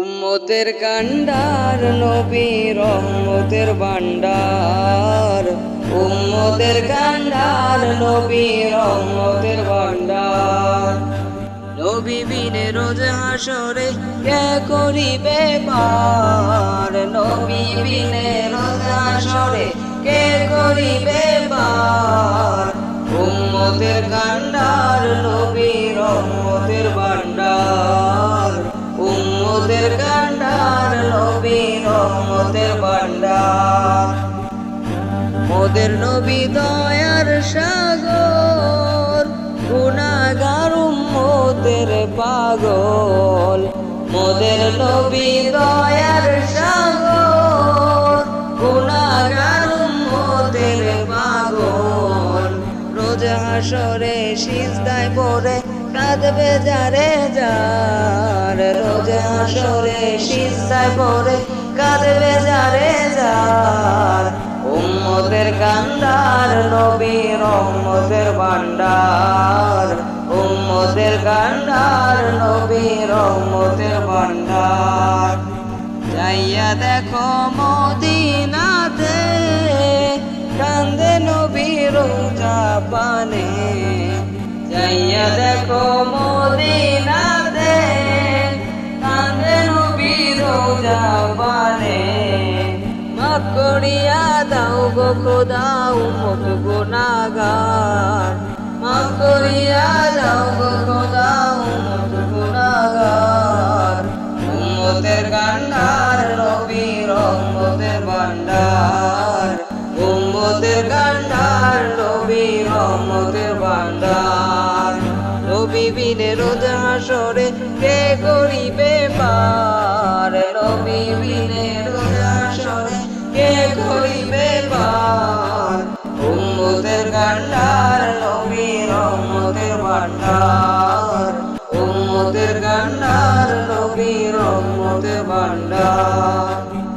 উম্মতের কান্ডার নবী রহমতের ভান্ডার উম্মতের কান্ডার নবী রহমতের ভান্ডার নবী বিনে রোজ হাসরে কে করিবে পার? নবী বিনে রোজ হাসরে কে করিবে পার? কান্ডার নবী রহমতের ভান্ডার। মোদের নবী দয়ার সাগর গুনাগার মোদের পাগল। মোদের নবী দয়ার সাগর গুনাগার উম্মতের পাগল। রোজ হাসরে সিজদায় পড়ে কাঁদবে যারে যার। রোজ হাসরে সিজদায় পড়ে কাঁদবে যারে যার। উম্মতের কান্দার নবী রহমতের ভান্ডার। উম্মতের কান্দার নবী রহমতের ভান্ডার। যাইয়া দেখো মদিনাতে কান্দে নবী রোজা পানে। যাইয়া দেখো মদিনাতে কান্দে নবী রোজা পানে মাফ দাও গো খোদা উমত গুনাগার মাফ করিয়া দাও গো খোদা উমত গুনাগার উম্মতের গান্ডার নবী রহমতের ভান্ডার উম্মতের গান্ডার নবী রহমতের ভান্ডার নবী বিনে রোজ হাসরে, কে করিবে পার? নবী বিনে রোজ হাসরে, কে করিবে পার? উম্মতের গান্ডার নবী রহমতের ভান্ডার উম্মতের গান্ডার নবী রহমতের ভান্ডার